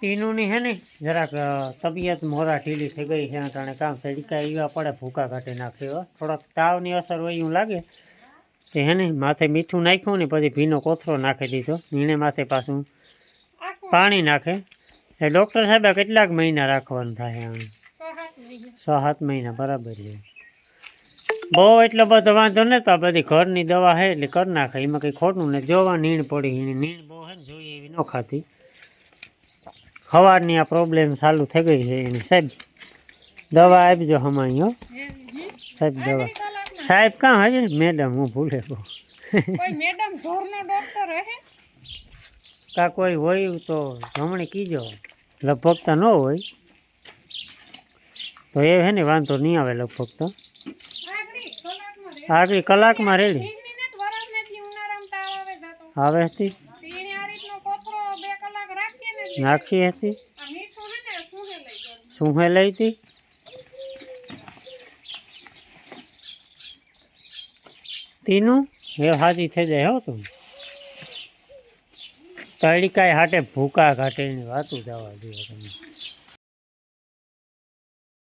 ટીનુની હે ને, જરાક તબિયત મોરા ઢીલી થઈ ગઈ છે અટાણે કામ તડકા એવા પડે, ભૂકા કાઢી નાખે, હો. થોડાક તાવની અસર હોય એવું લાગે. તે હે ને, માથે મીઠું નાખ્યું ને, પછી ભીનો કોથરો નાખી દીધો. નીણે માથે પાછું પાણી નાખે. એ ડૉક્ટર સાહેબે કેટલાક મહિના રાખવાનું થાય આમ. તો છ સાત મહિના, બરાબર છે. બહુ એટલો બધો વાંધો નતો, આ બધી ઘરની દવા છે એટલે કરી નાખે. એમાં કંઈ ખોટું ને જોવા નીણ પડી, નીણ બહુ હે ને, જોઈએ એવી ન ખાતી. સવારની આ પ્રોબ્લેમ ચાલુ થઈ ગઈ છે એની. સાહેબ દવા આપજો હમાઈ હો. હે, હે. સાહેબ દવા. આખરી કલાકમાં સાહેબ કાં હજે? મેડમ હું ભૂલે બહુ. કોઈ મેડમ ઢોરનો ડોક્ટર હે? કાં કોઈ હોય તો જમણે કીજો. લગભગ તો ન હોય. તો એ હે ને વાંધો નહીં આવે લગભગ તો. આખરી કલાકમાં રે આગળ કલાકમાં રેડી. વીસ મિનિટ વરસ નથી ઉનાળામાં તાવ આવે જાતો. આવે હતી એને આ રીતનો કોથરો બે કલાક રાખીએ ને એટલે નાખી હતી. આ મીઠું હે ને સૂંઘે લઈ જવાનું. શું હે લઈ હતી. તીનું એ હાજી થઈ જાય હો તું. તળીકાય હાટે ભૂકા ઘાટેની વાતું જવા દે તમે